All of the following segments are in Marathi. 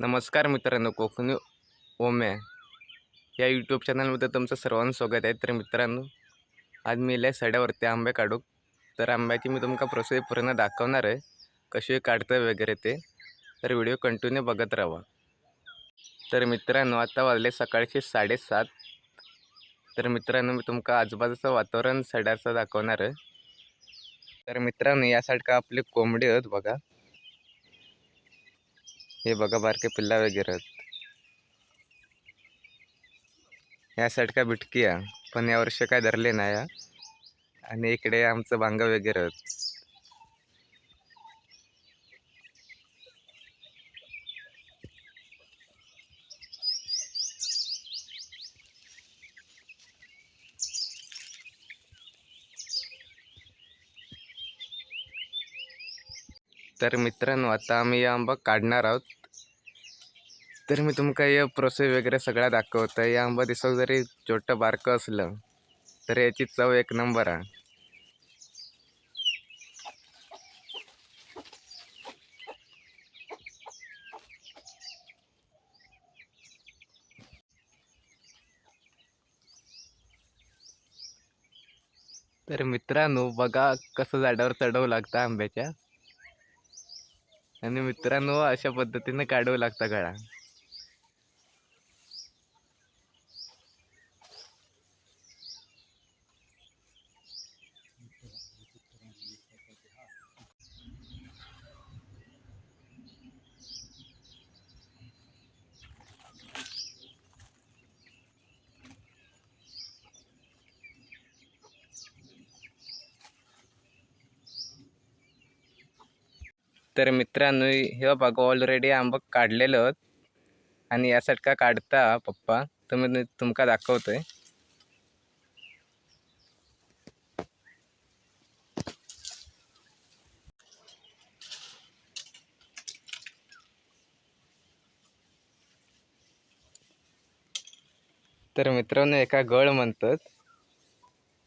नमस्कार मित्रांनो कोकणी ओम्या या यूट्यूब चॅनलमध्ये तुमचं सर्वांचं स्वागत आहे. तर मित्रांनो आज मी इल्या सड्यावरती आंबे काढू. तर आंब्याची मी तुमका प्रोसेस पूर्ण दाखवणार आहे. कशी काढतं वगैरे ते. तर व्हिडिओ कंटिन्यू बघत राहा. तर मित्रांनो आता वाजले सकाळचे साडेसात. तर मित्रांनो मी तुमका आजूबाजूचं वातावरण सड्याचं दाखवणार आहे. तर मित्रांनो यासाठी का आपली कोंबडी आहेत बघा. हे बघा बारके पिल्ला वगैरे आहेत. या साईड का बिटकी आहे पण यावर्षी काय धरले नाही या. आणि इकडे आमचं बांगा वगैरे आहेत. तर मित्रांनो आता आम्ही या आंबा काढणार आहोत. तर मी तुमका या प्रोसेस वगैरे सगळा दाखवतं या आंबा दिसत जरी छोटं बारकं असलं तर याची चव एक नंबर आहे तर मित्रांनो बघा कसं झाडावर चढवू लागतं आंब्याच्या. आणि मित्रांनो अशा पद्धतीनं काढावं लागतं गळा. तर मित्रांनो हे बघा ऑलरेडी आंबा काढलेलं आणि यासाठी का काढता पप्पा. तुम्ही तुमका दाखवतोय. तर मित्रांनो एका गळ म्हणतात.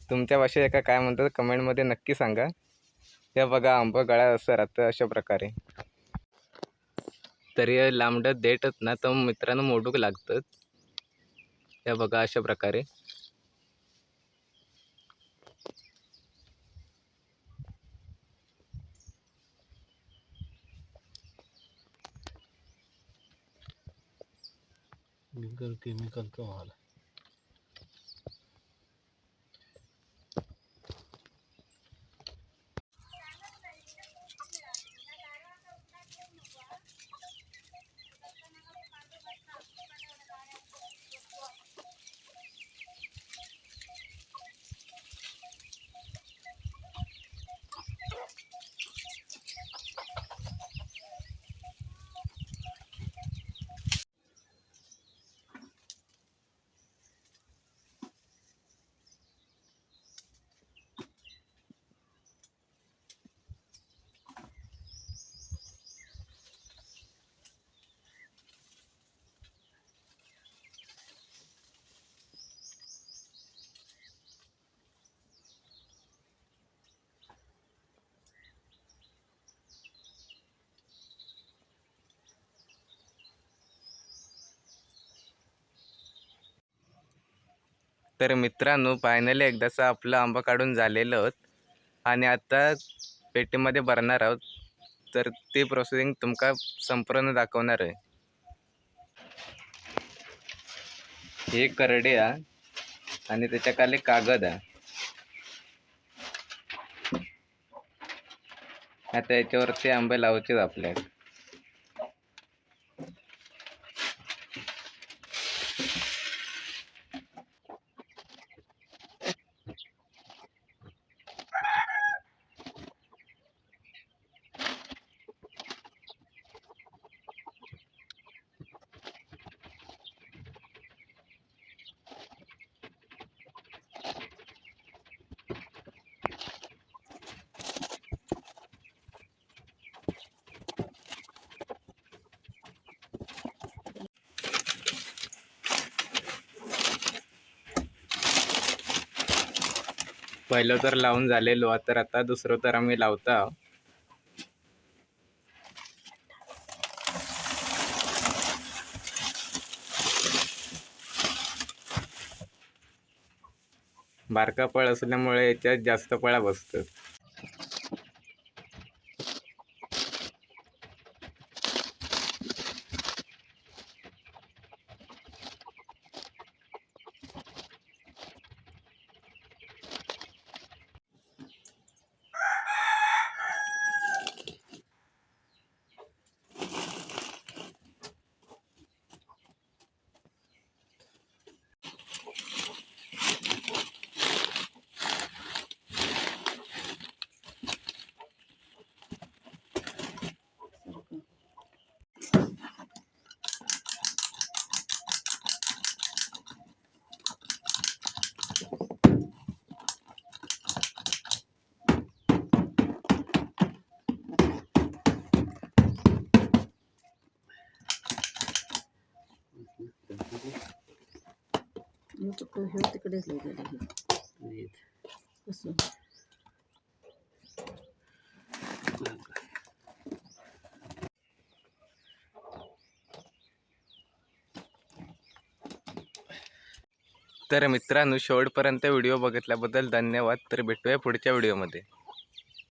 तुमच्या भाषेत एका काय म्हणतात? कमेंटमध्ये नक्की सांगा. हे बघा आंब गळा असं राहतं अशा प्रकारे. तरी लांबडं देटत ना तर मित्रांनो मोडूक लागतं. हे बघा अशा प्रकारे. बिगर केमिकलचा माल तर मित्रांनो फायनली एकदाचा आपला आंबा काढून झालेलं आहोत आणि आता पेटीमध्ये भरणार आहोत. तर ती प्रोसेसिंग तुमका संपूर्ण दाखवणार आहे. हे करडे आ आणि त्याच्याखाली कागद आहे आता याच्यावरती आंबे लावायचे आपल्याला. पहिलं तर लावून झालेलो तर आता दुसरं तर आम्ही लावता बारका पळ असल्यामुळे याच्यात जास्त पळा बसतात मग तो ह्यो तिकडेच लिहिलेला आहे. असं. तर मित्रांनो शेवटपर्यंत व्हिडिओ बघितल्याबद्दल धन्यवाद. तर भेटूया पुढच्या व्हिडिओमध्ये.